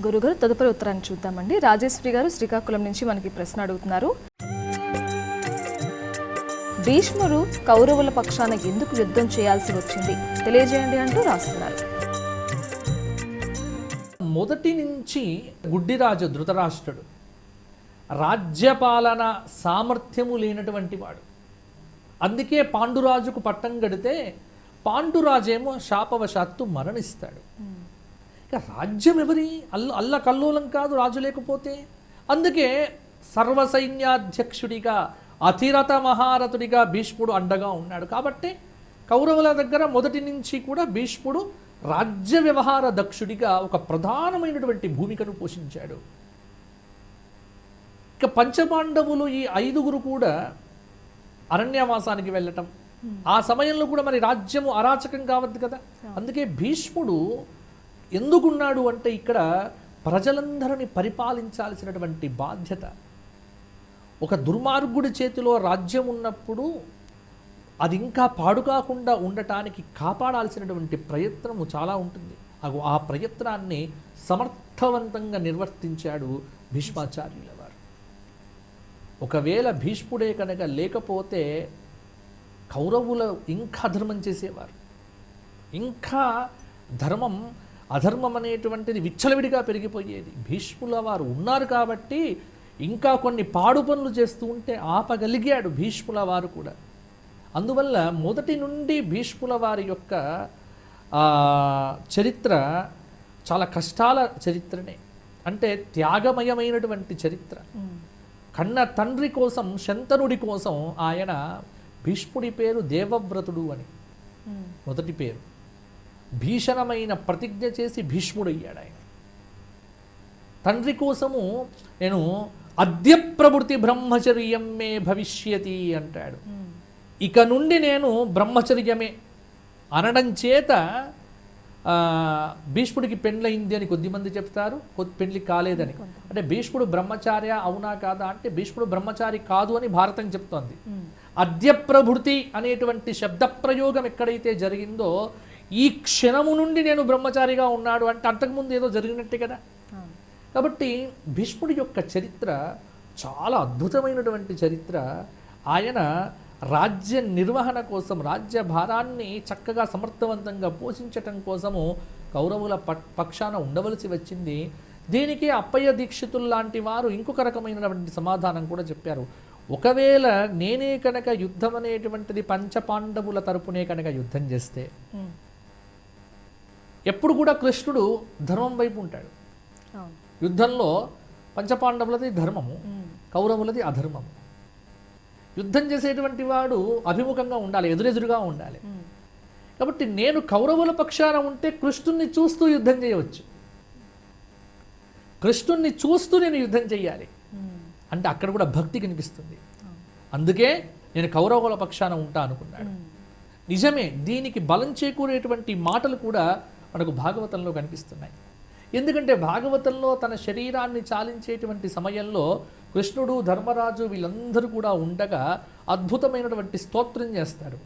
గురుగారు తదుపరి ఉత్తరాన్ని చూద్దామండి. రాజేశ్వరి గారు శ్రీకాకుళం నుంచి మనకి ప్రశ్న అడుగుతున్నారు. భీష్ముడు కౌరవుల పక్షాన ఎందుకు యుద్ధం చేయాల్సి వచ్చింది? తెలియజేయండి అంటూ రాస్తున్నారు. మొదటి నుంచి గుడ్డిరాజు ధృతరాష్ట్రుడు. రాజ్యపాలన సామర్థ్యము లేనటువంటి వాడు. అందుకే పాండురాజుకు పట్టం గడితే పాండురాజేమో శాపవశాత్తు మరణిస్తాడు. ఇక రాజ్యం ఎవరి అల్ల అల్ల కల్లోలం కాదు రాజు లేకపోతే. అందుకే సర్వసైన్యాధ్యక్షుడిగా అతిరథ మహారథుడిగా భీష్ముడు అండగా ఉన్నాడు. కాబట్టి కౌరవుల దగ్గర మొదటి నుంచి కూడా భీష్ముడు రాజ్య వ్యవహార దక్షుడిగా ఒక ప్రధానమైనటువంటి భూమికను పోషించాడు. ఇక పంచపాండవులు ఈ ఐదుగురు కూడా అరణ్యవాసానికి వెళ్ళటం. ఆ సమయంలో కూడా మరి రాజ్యము అరాచకం కావద్దు కదా. అందుకే భీష్ముడు ఎందుకున్నాడు అంటే ఇక్కడ ప్రజలందరిని పరిపాలించాల్సినటువంటి బాధ్యత. ఒక దుర్మార్గుడి చేతిలో రాజ్యం ఉన్నప్పుడు అది ఇంకా పాడుకాకుండా ఉండటానికి కాపాడాల్సినటువంటి ప్రయత్నము చాలా ఉంటుంది. ఆ ప్రయత్నాన్ని సమర్థవంతంగా నిర్వర్తించాడు భీష్మాచార్యుల వారు. ఒకవేళ భీష్ముడే కనుక లేకపోతే కౌరవులు ఇంకా ధర్మం చేసేవారు. ఇంకా ధర్మం అధర్మం అనేటువంటిది విచ్చలవిడిగా పెరిగిపోయేది. భీష్ముల వారు ఉన్నారు కాబట్టి ఇంకా కొన్ని పాడు పనులు చేస్తూ ఉంటే ఆపగలిగాడు భీష్ముల వారు కూడా. అందువల్ల మొదటి నుండి భీష్ముల వారి యొక్క చరిత్ర చాలా కష్టాల చరిత్రనే. అంటే త్యాగమయమైనటువంటి చరిత్ర. కన్న తండ్రి కోసం శంతనుడి కోసం ఆయన భీష్ముడి పేరు దేవవ్రతుడు అని. మొదటి పేరు. భీషణమైన ప్రతిజ్ఞ చేసి భీష్ముడయ్యాడు ఆయన. తండ్రి కోసము నేను అద్య ప్రవృత్తి బ్రహ్మచర్యం మే భవిష్యతి అంటాడు. ఇక నుండి నేను బ్రహ్మచర్యమే. అనడం చేత భీష్ముడికి పెండ్లయింది అని కొద్దిమంది చెప్తారు కొద్ది పెండ్లి కాలేదని. అంటే భీష్ముడు బ్రహ్మచార్య అవునా కాదా అంటే భీష్ముడు బ్రహ్మచారి కాదు అని భారతం చెప్తోంది. అద్య ప్రభృతి అనేటువంటి శబ్ద ప్రయోగం ఎక్కడైతే జరిగిందో ఈ క్షణము నుండి నేను బ్రహ్మచారిగా ఉన్నాడు అంటే అంతకుముందు ఏదో జరిగినట్టే కదా. కాబట్టి భీష్ముడి యొక్క చరిత్ర చాలా అద్భుతమైనటువంటి చరిత్ర ఆయన రాజ్య నిర్వహణ కోసం రాజ్య భారాన్ని చక్కగా సమర్థవంతంగా పోషించటం కోసము కౌరవుల పక్షాన ఉండవలసి వచ్చింది. దీనికి అప్పయ్య దీక్షితులు లాంటి వారు ఇంకొక రకమైనటువంటి సమాధానం కూడా చెప్పారు. ఒకవేళ నేనే కనుక యుద్ధం అనేటువంటిది పంచపాండవుల తరపునే కనుక యుద్ధం చేస్తే ఎప్పుడు కూడా కృష్ణుడు ధర్మం వైపు ఉంటాడు. యుద్ధంలో పంచపాండవులది ధర్మము కౌరవులది అధర్మము. యుద్ధం చేసేటువంటి వాడు అభిముఖంగా ఉండాలి ఎదురెదురుగా ఉండాలి. కాబట్టి నేను కౌరవుల పక్షాన ఉంటే కృష్ణుణ్ణి చూస్తూ యుద్ధం చేయవచ్చు. కృష్ణుణ్ణి చూస్తూ నేను యుద్ధం చేయాలి అంటే అక్కడ కూడా భక్తి కనిపిస్తుంది. అందుకే నేను కౌరవుల పక్షాన ఉంటా అనుకున్నాడు. నిజమే దీనికి బలం చేకూరేటువంటి మాటలు కూడా మనకు భాగవతంలో కనిపిస్తున్నాయి. ఎందుకంటే భాగవతంలో తన శరీరాన్ని చాలించేటువంటి సమయంలో కృష్ణుడు ధర్మరాజు వీళ్ళందరూ కూడా ఉండగా అద్భుతమైనటువంటి స్తోత్రం చేస్తారు.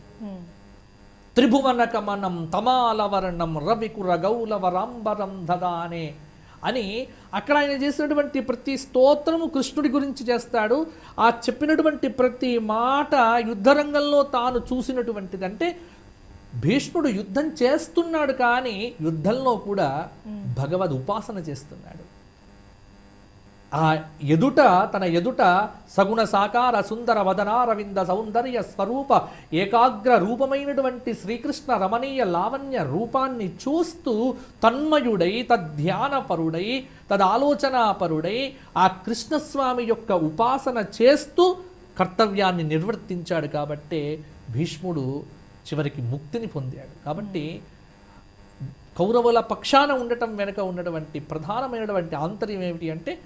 త్రిభువన కమనం తమాలవర్ణం రవికుర గౌలవరాంబరం దదానే అని అక్కడ ఆయన చేసినటువంటి ప్రతి స్తోత్రము కృష్ణుడి గురించి చేస్తాడు. ఆ చెప్పినటువంటి ప్రతి మాట యుద్ధరంగంలో తాను చూసినటువంటిది అంటే భీష్ముడు యుద్ధం చేస్తున్నాడు కానీ యుద్ధంలో కూడా భగవద్ ఉపాసన చేస్తున్నాడు. ఆ ఎదుట తన ఎదుట సగుణ సాకార సుందర వదనారవింద సౌందర్య స్వరూప ఏకాగ్ర రూపమైనటువంటి శ్రీకృష్ణ రమణీయ లావణ్య రూపాన్ని చూస్తూ తన్మయుడై తద్ధ్యానపరుడై తదాలోచనాపరుడై ఆ కృష్ణస్వామి యొక్క ఉపాసన చేస్తూ కర్తవ్యాన్ని నిర్వర్తించాడు కాబట్టే భీష్ముడు చివరికి ముక్తిని పొందాడు. కాబట్టి కౌరవుల పక్షాన ఉండటం వెనుక ఉన్నటువంటి ప్రధానమైనటువంటి ఆంతర్యం ఏమిటి అంటే